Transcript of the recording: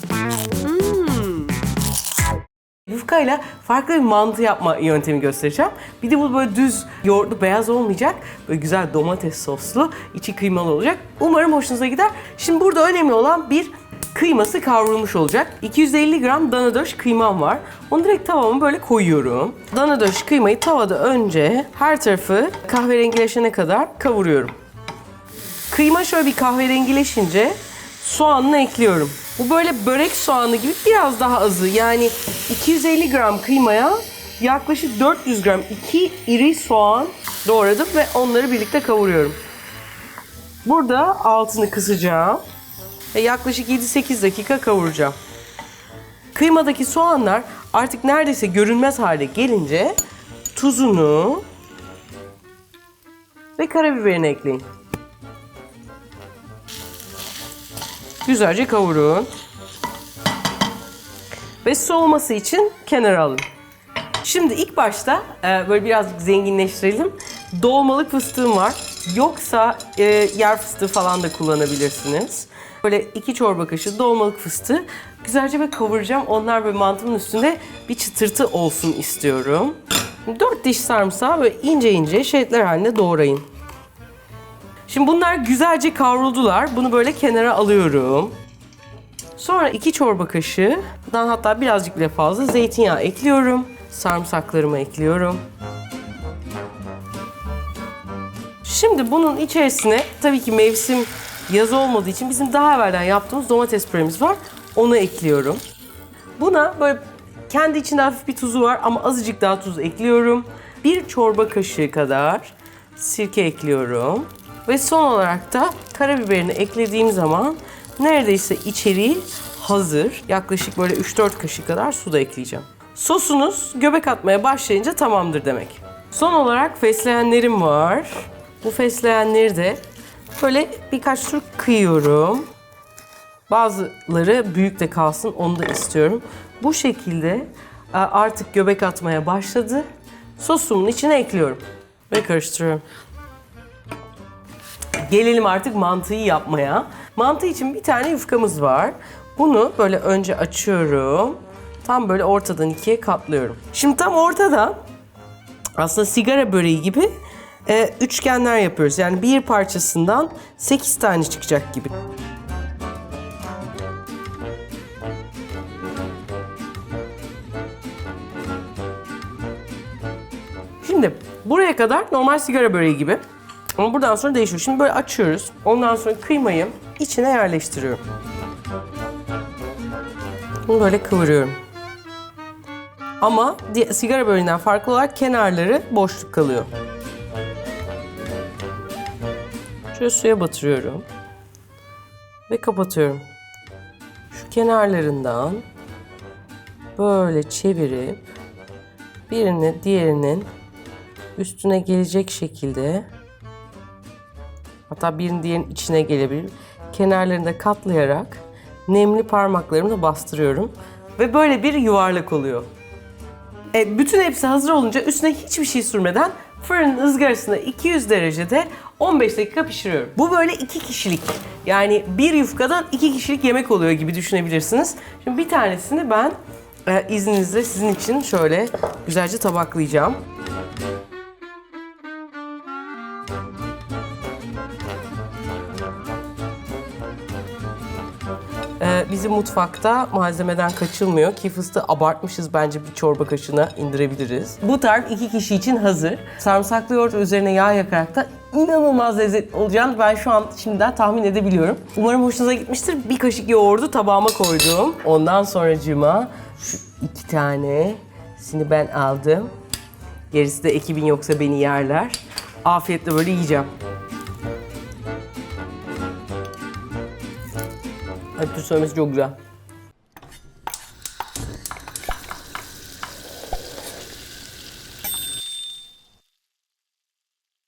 Hmm. Yufkayla farklı bir mantı yapma yöntemi göstereceğim. Bir de bu böyle düz yoğurtlu beyaz olmayacak. Böyle güzel domates soslu, içi kıymalı olacak. Umarım hoşunuza gider. Şimdi burada önemli olan bir kıyması kavrulmuş olacak. 250 gram dana döş kıymam var. Onu direkt tavama böyle koyuyorum. Dana döş kıymayı tavada önce her tarafı kahverengileşene kadar kavuruyorum. Kıyma şöyle bir kahverengileşince soğanını ekliyorum. Bu böyle börek soğanı gibi biraz daha azı. Yani 250 gram kıymaya yaklaşık 400 gram iki iri soğan doğradım ve onları birlikte kavuruyorum. Burada altını kısacağım ve yaklaşık 7-8 dakika kavuracağım. Kıymadaki soğanlar artık neredeyse görünmez hale gelince tuzunu ve karabiberini ekleyin. Güzelce kavurun. Ve soğuması için kenara alın. Şimdi ilk başta e, böyle birazcık zenginleştirelim. Dolmalık fıstığım var. Yoksa e, yer fıstığı falan da kullanabilirsiniz. Böyle iki çorba kaşığı dolmalık fıstığı güzelce böyle kavuracağım. Onlar böyle mantımın üstünde bir çıtırtı olsun istiyorum. Dört diş sarımsağı böyle ince ince şeritler halinde doğrayın. Şimdi bunlar güzelce kavruldular. Bunu böyle kenara alıyorum. Sonra iki çorba kaşığından hatta birazcık bile fazla zeytinyağı ekliyorum. Sarımsaklarımı ekliyorum. Şimdi bunun içerisine tabii ki mevsim yaz olmadığı için bizim daha evvelden yaptığımız domates püremiz var. Onu ekliyorum. Buna böyle kendi içinde hafif bir tuzu var ama azıcık daha tuz ekliyorum. Bir çorba kaşığı kadar sirke ekliyorum. Ve son olarak da karabiberini eklediğim zaman neredeyse içeriği hazır. Yaklaşık böyle 3-4 kaşık kadar su da ekleyeceğim. Sosunuz göbek atmaya başlayınca tamamdır demek. Son olarak fesleğenlerim var. Bu fesleğenleri de böyle birkaç tur kıyıyorum. Bazıları büyük de kalsın onu da istiyorum. Bu şekilde e, artık göbek atmaya başladı. Sosumun içine ekliyorum ve karıştırıyorum. Gelelim artık mantıyı yapmaya. Mantı için bir tane yufkamız var. Bunu böyle önce açıyorum. Tam böyle ortadan ikiye katlıyorum. Şimdi tam ortada aslında sigara böreği gibi e, üçgenler yapıyoruz. Yani bir parçasından 8 tane çıkacak gibi. Şimdi buraya kadar normal sigara böreği gibi. Ama buradan sonra değişiyor. Şimdi böyle açıyoruz. Ondan sonra kıymayı içine yerleştiriyorum. Bunu böyle kıvırıyorum. Ama sigara böreğinden farklı olarak kenarları boşluk kalıyor. Şöyle suya batırıyorum. Ve kapatıyorum. Şu kenarlarından böyle çevirip birini diğerinin üstüne gelecek şekilde hatta birinin diğerinin içine gelebilir. Kenarlarını da katlayarak nemli parmaklarımla bastırıyorum. Ve böyle bir yuvarlak oluyor. E, bütün hepsi hazır olunca üstüne hiçbir şey sürmeden fırının ızgarasında 200 derecede 15 dakika pişiriyorum. Bu böyle iki kişilik yani bir yufkadan iki kişilik yemek oluyor gibi düşünebilirsiniz. Şimdi bir tanesini ben e, izninizle sizin için şöyle güzelce tabaklayacağım. Ee, bizim mutfakta malzemeden kaçılmıyor ki fıstığı abartmışız bence bir çorba kaşığına indirebiliriz. Bu tarif iki kişi için hazır. Sarımsaklı yoğurt üzerine yağ yakarak da inanılmaz lezzetli olacağını ben şu an şimdiden tahmin edebiliyorum. Umarım hoşunuza gitmiştir. Bir kaşık yoğurdu tabağıma koydum. Ondan sonracığıma şu iki tanesini ben aldım. Gerisi de ekibin yoksa beni yerler. Afiyetle böyle yiyeceğim. Ayıptır söylemesi çok güzel.